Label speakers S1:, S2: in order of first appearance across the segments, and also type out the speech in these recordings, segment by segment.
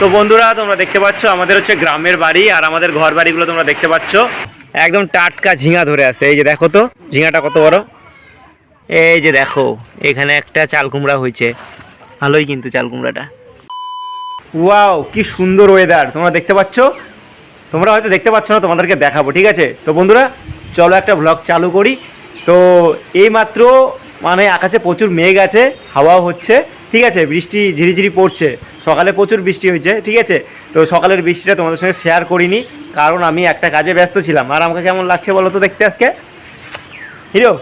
S1: তো বন্ধুরা, তোমরা দেখতে পাচ্ছ, আমাদের হচ্ছে গ্রামের বাড়ি আর আমাদের ঘর বাড়িগুলো তোমরা দেখতে পাচ্ছ। একদম টাটকা ঝিঙা ধরে আছে। এই যে দেখো তো, ঝিঙাটা কত বড়? এই যে দেখো, এখানে একটা চাল কুমড়া হয়েছে। ভালোই কিন্তু চাল কুমড়াটা। ওয়াও, কি সুন্দর ওয়েদার তোমরা দেখতে পাচ্ছ? তোমরা হয়তো দেখতে পাচ্ছ না, তোমাদেরকে দেখাবো, ঠিক আছে? তো বন্ধুরা, চলো একটা ব্লগ চালু করি। তো এই মাত্র মানে আকাশে প্রচুর মেঘ আছে, হাওয়াও হচ্ছে। ঠিক আছে, বৃষ্টি ঝিরিঝিরি পড়ছে। সকালে প্রচুর বৃষ্টি হয়েছে, ঠিক আছে? তো সকালের বৃষ্টিটা তোমাদের সঙ্গে শেয়ার করিনি, কারণ আমি একটা কাজে ব্যস্ত ছিলাম। আর আমাকে কেমন লাগছে বলো তো দেখতে আজকে? হিরো,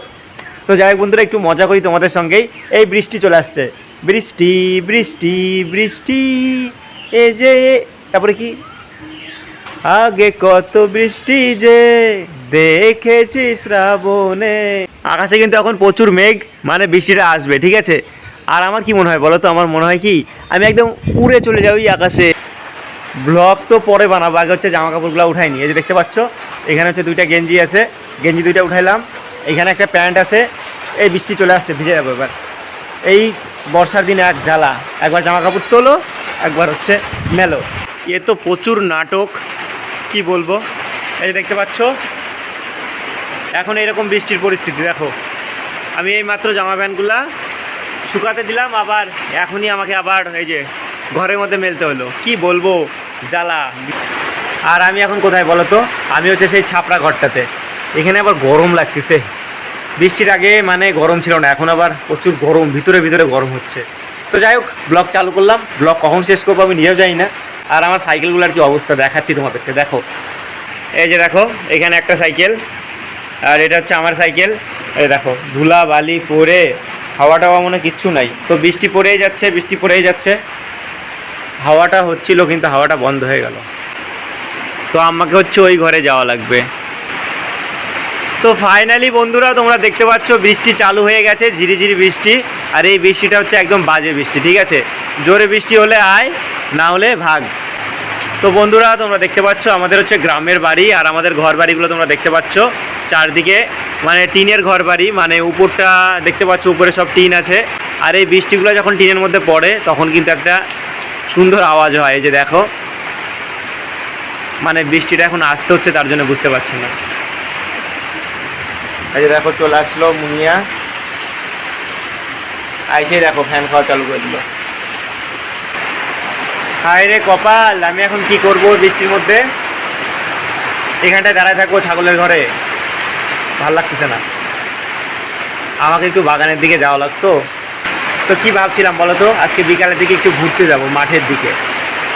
S1: তো যাই হোক বন্ধুরা, একটু মজা করি তোমাদের সঙ্গেই। এই বৃষ্টি চলে আসছে। বৃষ্টি বৃষ্টি বৃষ্টি এই যে, তারপরে কি? আগে কত বৃষ্টি যে, দেখেছি শ্রাবণে। আকাশে কিন্তু এখন প্রচুর মেঘ মানে বৃষ্টিটা আসবে, ঠিক আছে? আর আমার কি মনে হয় বলো তো? আমার মনে হয় কি, আমি একদম উড়ে চলে ওই আকাশে। ব্লগ তো পরে বানাবো, আগে হচ্ছে জামা কাপড়গুলো উঠাইনি এই যে দেখতে পাচ্ছ, এখানে হচ্ছে দুইটা গেঞ্জি আছে। গেঞ্জি দুইটা উঠাইলাম। এখানে একটা প্যান্ট আছে। এই বৃষ্টি চলে আসছে, ভিজে যাব এবার। এই বর্ষার দিনে এক জ্বালা। একবার জামা কাপড় তোলো, একবার হচ্ছে মেলো। এ তো প্রচুর নাটক, কি বলব? এই যে দেখতে পাচ্ছ, এখন এরকম বৃষ্টির পরিস্থিতি, দেখো। আমি এই মাত্র জামা প্যান্টগুলা শুকাতে দিলাম, আবার এখনই আমাকে আবার এই যে ঘরের মধ্যে মেলতে হলো। কি বলব, জ্বালা। আর আমি এখন কোথায় বলো তো? আমি হচ্ছে সেই ছাপড়া ঘরটাতে। এখানে আবার গরম লাগতেছে। বৃষ্টির আগে মানে গরম ছিল না, এখন আবার প্রচুর গরম, ভিতরে ভিতরে গরম হচ্ছে। তো যাই হোক ব্লগ চালু করলাম। ব্লগ কখন শেষ করব আমি নিয়েও যাই না। আর আমার সাইকেলগুলোর কি অবস্থা, দেখাচ্ছি তোমাদেরকে, দেখো। এই যে দেখো, এখানে একটা সাইকেল। আর এটা হচ্ছে আমার সাইকেল। এই দেখো ধুলা বালি পরে হাওয়া টাওয়া মনে কিচ্ছু নাই। তো বৃষ্টি পড়েই যাচ্ছে, বৃষ্টি পড়েই যাচ্ছে। হাওয়াটা হচ্ছিল কিন্তু হাওয়াটা বন্ধ হয়ে গেল। তো আমাকে হচ্ছে ওই ঘরে যাওয়া লাগবে। তো ফাইনালি বন্ধুরা, তোমরা দেখতে পাচ্ছ বৃষ্টি চালু হয়ে গেছে, ঝিরিঝিরি বৃষ্টি। আর এই বৃষ্টিটা হচ্ছে একদম বাজে বৃষ্টি, ঠিক আছে? জোরে বৃষ্টি হলে আয়, না হলে ভাগ। তো বন্ধুরা, তোমরা দেখতে পাচ্ছ আমাদের হচ্ছে গ্রামের বাড়ি আর আমাদের ঘর বাড়িগুলো তোমরা দেখতে পাচ্ছ। চারদিকে মানে টিনের ঘর বাড়ি মানে উপরটা দেখতে পাচ্ছ, উপরে সব টিন আছে। আর এই বৃষ্টিগুলো যখন টিনের মধ্যে পড়ে, তখন কিন্তু একটা সুন্দর আওয়াজ হয়, এই যে দেখো। মানে বৃষ্টিটা এখন আসতে হচ্ছে, তার জন্য বুঝতে পারছি না। এই যে দেখো, চলে আসলো মুনিয়া। আইসে দেখো, ফ্যান খাওয়া চালু করে দিল। হায় রে কপাল, আমি এখন কি করব বৃষ্টির মধ্যে? এখানটায় দাঁড়ায় থাকব ছাগলের ঘরে। ভালো লাগতেছে না। আমাকে একটু বাগানের দিকে যাওয়া লাগতো। তো কি ভাবছিলাম বলো তো? আজকে বিকালের দিকে একটু ঘুরতে যাব মাঠের দিকে।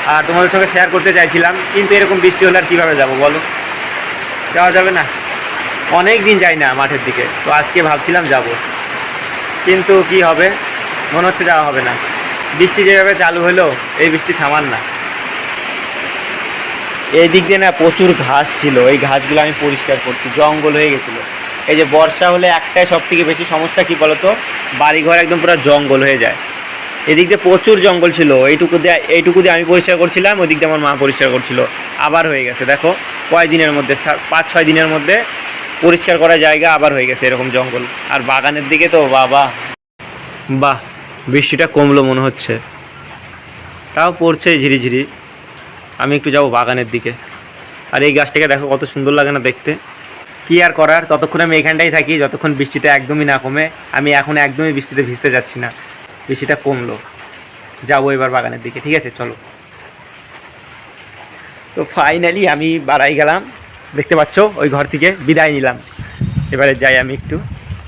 S1: আর তোমাদের সঙ্গে শেয়ার করতে চাইছিলাম, কিন্তু এরকম বৃষ্টি হলে আর কীভাবে যাব বলো? যাওয়া যাবে না। অনেক দিন যাই না মাঠের দিকে, তো আজকে ভাবছিলাম যাব। কিন্তু কি হবে? মনে হচ্ছে যাওয়া হবে না। বৃষ্টি যেভাবে চালু হলো, এই বৃষ্টি থামার না। এই দিক দিয়ে না প্রচুর ঘাস ছিল, এই ঘাসগুলো আমি পরিষ্কার করছি, জঙ্গল হয়ে গেছিল। এই যে বর্ষা হলে একটাই সব থেকে বেশি সমস্যা কি বলতো? বাড়িঘর একদম পুরো জঙ্গল হয়ে যায়। এদিক দিয়ে প্রচুর জঙ্গল ছিল, এইটুকু দিয়ে এইটুকু দিয়ে আমি পরিষ্কার করছিলাম ওই দিক দিয়ে আমার মা পরিষ্কার করছিল। আবার হয়ে গেছে, দেখো কয় দিনের মধ্যে পাঁচ, ছয় দিনের মধ্যে পরিষ্কার করা জায়গা আবার হয়ে গেছে এরকম জঙ্গল। আর বাগানের দিকে তো বাবা, বাহ। বৃষ্টিটা কমলো মনে হচ্ছে। তাও পড়ছে ঝিরিঝিরি আমি একটু যাব বাগানের দিকে। আর এই গাছটাকে দেখো কত সুন্দর লাগে না দেখতে। কি আর করার? ততক্ষণ আমি এখানটাই থাকি, যতক্ষণ বৃষ্টিটা একদমই না কমে, আমি এখন একদমই বৃষ্টিতে ভিজতে যাচ্ছি না। বৃষ্টিটা কমলো। যাব এবার বাগানের দিকে, ঠিক আছে? চলো। তো ফাইনালি আমি বাড়াই গেলাম। দেখতে পাচ্ছ, ওই ঘর থেকে বিদায় নিলাম। এবারে যাই আমি একটু,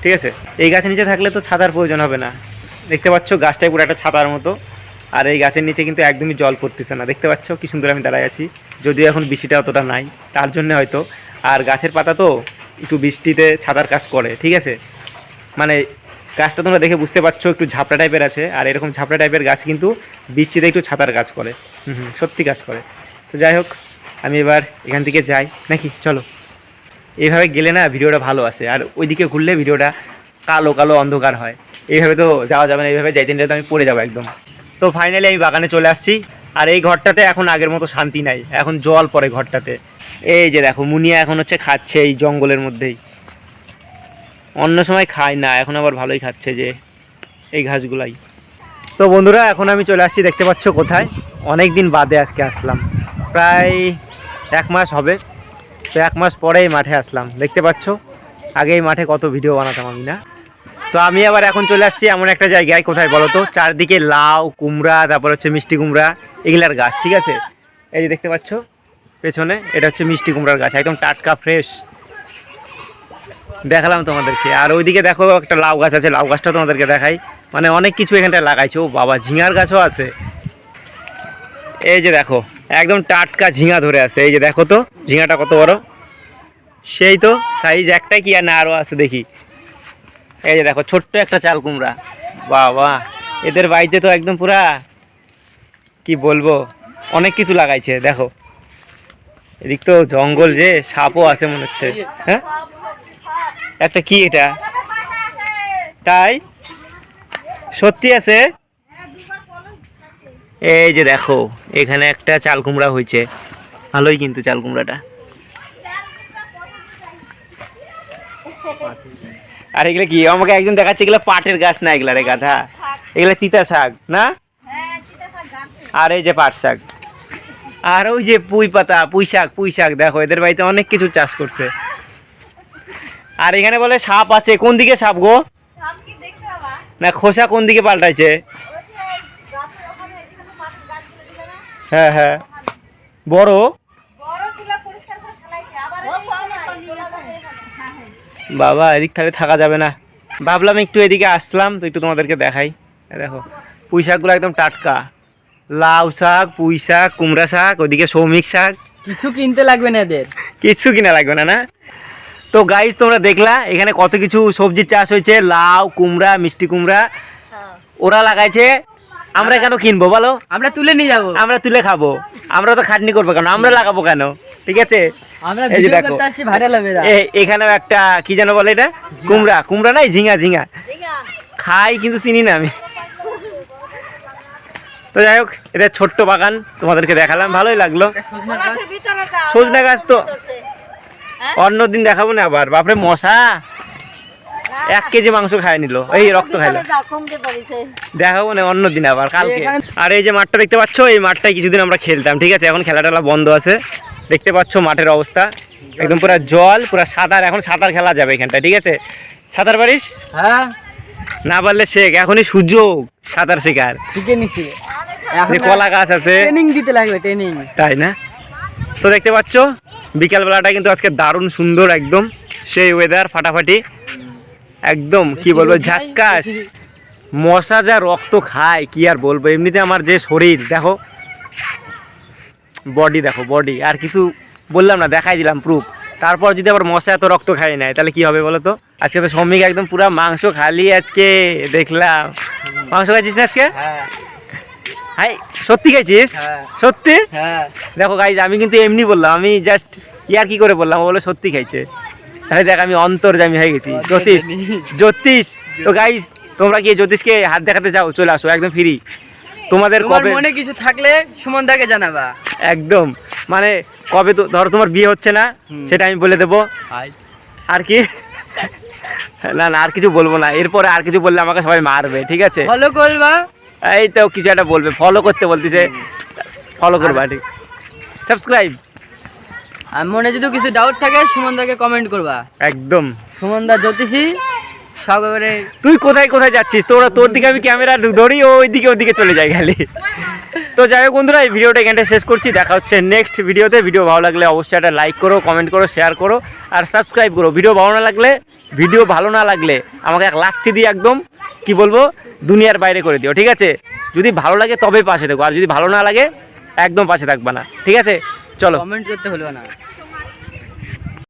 S1: ঠিক আছে? এই গাছের নিচে থাকলে তো ছাতার প্রয়োজন হবে না। দেখতে পাচ্ছ, গাছটাই পুরো একটা ছাতার মতো। আর এই গাছের নিচে কিন্তু একদমই জল পড়তেছে না। দেখতে পাচ্ছ, কি সুন্দর আমি দাঁড়ায় আছি। যদিও এখন বৃষ্টিটা অতটা নাই, তার জন্য হয়তো। আর গাছের পাতা তো একটু বৃষ্টিতে ছাতার কাজ করে, ঠিক আছে? মানে গাছটা তোমরা দেখে বুঝতে পারছ, একটু ঝাপড়া টাইপের আছে। আর এরকম ঝাপড়া টাইপের গাছ কিন্তু বৃষ্টিতে একটু ছাতার কাজ করে। হুম সত্যি কাজ করে। তো যাই হোক, আমি এবার এখান থেকে যাই। নাকি? চলো। এইভাবে গেলে না ভিডিওটা ভালো আসে। আর ওইদিকে ঘুরলে ভিডিওটা কালো কালো অন্ধকার হয়। এইভাবে তো যাওয়া যাবে না, এইভাবে যাইতে তো আমি পড়ে যাব একদম। তো ফাইনালি আমি বাগানে চলে আসছি, আর এই ঘরটাতে এখন আগের মতো শান্তি নাই, এখন জল পড়ে ঘরটাতে। এই যে দেখো, মুনিয়া এখন হচ্ছে খাচ্ছে এই জঙ্গলের মধ্যেই। অন্য সময় খায় না, এখন আবার ভালোই খাচ্ছে যে এই ঘাসগুলাই। তো বন্ধুরা, এখন আমি চলে আসছি, দেখতে পাচ্ছ কোথায়? অনেক দিন বাদে আজকে আসলাম। প্রায় এক মাস হবে। তো এক মাস পরেই মাঠে আসলাম, দেখতে পাচ্ছ? আগে এই মাঠে কত ভিডিও বানাতাম আমি না। তো আমি আবার এখন চলে আসছি এমন একটা জায়গায়। কোথায় বলো তো? চারদিকে লাউ, কুমড়া, তারপর হচ্ছে মিষ্টি কুমড়া, এগুলার গাছ, ঠিক আছে? এই যে দেখতে পাচ্ছ, পেছনে এটা হচ্ছে মিষ্টি কুমড়ার গাছ, একদম টাটকা ফ্রেশ দেখালাম তোমাদেরকে। আর ওইদিকে দেখো একটা লাউ গাছ আছে, লাউ গাছটা তোমাদেরকে দেখাই। মানে অনেক কিছু এখানটায় লাগাইছে, ও বাবা, ঝিঙার গাছও আছে। এই যে দেখো, একদম টাটকা ঝিঙা ধরে আছে। এই যে দেখো তো, ঝিঙাটা কত বড়? সেই তো সাইজ একটাই কি আর না আরও আছে দেখি। এই যে দেখো, ছোট্ট একটা চাল কুমড়া। বাবা, এদের বাড়িতে তো একদম পুরা, কি বলব, অনেক কিছু লাগাইছে, দেখো। এদিক তো জঙ্গল যে, সাপও আছে মনে হচ্ছে। হ্যাঁ? একটা কি এটা? তাই? সত্যি আছে? এই যে দেখো, এখানে একটা চাল কুমড়া হয়েছে। ভালোই কিন্তু চাল কুমড়াটা। আর এগুলো কি? আমাকে একজন দেখাচ্ছে এগুলো পাটের গাছ না এগুলা রে গাধা। এগুলো তিতা শাক না? আর এই যে পাট শাক। আর ওই যে পুঁই পাতা পুঁই শাক পুঁই শাক দেখো এদের বাড়িতে অনেক কিছু চাষ করছে। আর এখানে বলে সাপ আছে কোন দিকে সাপ গো? না খোসা কোন দিকে পাল্টাইছে? হ্যাঁ হ্যাঁ। বড়? বাবা এদিক তাহলে থাকা যাবে না। ভাবলাম একটু এদিকে আসলাম তো একটু তোমাদেরকে দেখাই। দেখো পুঁই শাকগুলো একদম টাটকা। লাউ শাক পুঁই শাক কুমড়া শাক ওদিকে সৌমিক শাক।
S2: কিছু কিনতে লাগবে না এদের?
S1: কিচ্ছু কিনা লাগবে না না? তো গাইস তোমরা দেখলা এখানে কত কিছু সবজির চাষ হয়েছে। লাউ কুমড়া মিষ্টি কুমড়া। ওরা লাগাইছে। আমরা কেন কিনবো বলো?
S2: আমরা তুলে নিয়ে যাব।
S1: আমরা তুলে খাব। আমরা তো খাটনি করব কেন? আমরা লাগাবো কেন? ঠিক আছে? এই যে দেখো। এখানেও একটা কি যেন বলে এটা? কুমড়া। কুমড়া নাই? ঝিঙা ঝিঙা। খাই কিন্তু চিনি না আমি। তো যাই হোক এটা ছোট্ট বাগান তোমাদেরকে দেখালাম। ভালোই লাগল। সজনা গাছ। তো। অন্য দিন দেখাবো না আবার। বাপরে মশা! এক কেজি মাংস খাই নিল। এই রক্ত খাইলো। দেখাবো না অন্য দিন আবার কালকে। আর এই যে মাঠটা দেখতে পাচ্ছ? এই মাঠটায় কিছুদিন আমরা খেলতাম ঠিক আছে? এখন খেলা টেলা বন্ধ আছে। দেখতে পাচ্ছ মাঠের অবস্থা। একদম পুরো জল পুরো সাঁতার এখন সাঁতার খেলা যাবে এখানটায় ঠিক আছে? সাঁতার পারিস?
S2: হ্যাঁ।
S1: না পারলে শেখ এখনই সুযোগ সাঁতার শেখার।
S2: শিখে নিছি।
S1: কলা গাছ আছে।
S2: ট্রেনিং দিতে লাগবে ট্রেনিং
S1: তাই না? তো দেখতে পাচ্ছ বিকালবেলাটা কিন্তু আজকে দারুণ সুন্দর একদম। সেই ওয়েদার ফাটাফাটি। একদম কি বলব ঝাক্কাস মশা যা রক্ত খায় কি আর বলব এমনিতে আমার যে শরীর দেখো বডি দেখো বডি আর কিছু বললাম না দেখাই দিলাম প্রুফ তারপর যদি আবার মশা এত রক্ত খাই নেয় তাহলে কি হবে বলো তো? আজকে তো শ্রমিক একদম পুরো মাংস খালি আজকে দেখলাম। মাংস খাইছিস না আজকে?
S2: হ্যাঁ।
S1: হাই সত্যি খাইছিস?
S2: হ্যাঁ।
S1: সত্যি?
S2: হ্যাঁ।
S1: দেখো গাইজ আমি কিন্তু এমনি বললাম আমি জাস্ট ইয়ার কি করে বললাম বলে সত্যি খাইছে। তাহলে দেখ আমি অন্তর্জামি হয়ে গেছি। জ্যোতিষ জ্যোতিষ তো গাইজ তোমরা কি জ্যোতিষকে হাত দেখাতে চাও? চলে আসো একদম ফ্রি তোমাদের কবে
S2: মনে কিছু থাকলে সুমন দাকে জানাবা।
S1: একদম। মানে কবে তো ধরো তোমার বিয়ে হচ্ছে না সেটা আমি বলে দেবো। আর কি? না না আর কিছু বলব না। এরপরে আর কিছু বললে আমাকে সবাই মারবে ঠিক আছে?
S2: ফলো করবা।
S1: এই তো কিছু একটা বলবে ফলো করতে বলতেছে। ফলো করবা ঠিক। সাবস্ক্রাইব
S2: আর মনে যদি কিছু ডাউট থাকে সুমন দাকে কমেন্ট করবা।
S1: একদম।
S2: সুমন দা জ্যোতিষী সব
S1: তুই কোথায় কোথায় যাচ্ছিস? তোরা তোর দিকে আমি ক্যামেরা ধরি ও ওই দিকে ওদিকে চলে যাই খালি। তো যাই হোক বন্ধুরা, এই ভিডিওটা এখানটা শেষ করছি। দেখা হচ্ছে নেক্সট ভিডিওতে। ভিডিও ভালো লাগলে অবশ্যই একটা লাইক করো কমেন্ট করো শেয়ার করো, আর সাবস্ক্রাইব করো। ভিডিও ভালো না লাগলে, ভিডিও ভালো না লাগলে আমাকে এক লাথি দিয়ে একদম, কি বলব, দুনিয়ার বাইরে করে দিও, ঠিক আছে? যদি ভালো লাগে তবে পাশে থাকো, আর যদি ভালো না লাগে, একদম পাশে থাকবা না, ঠিক আছে? চলো।
S2: কমেন্ট করতে হলো না।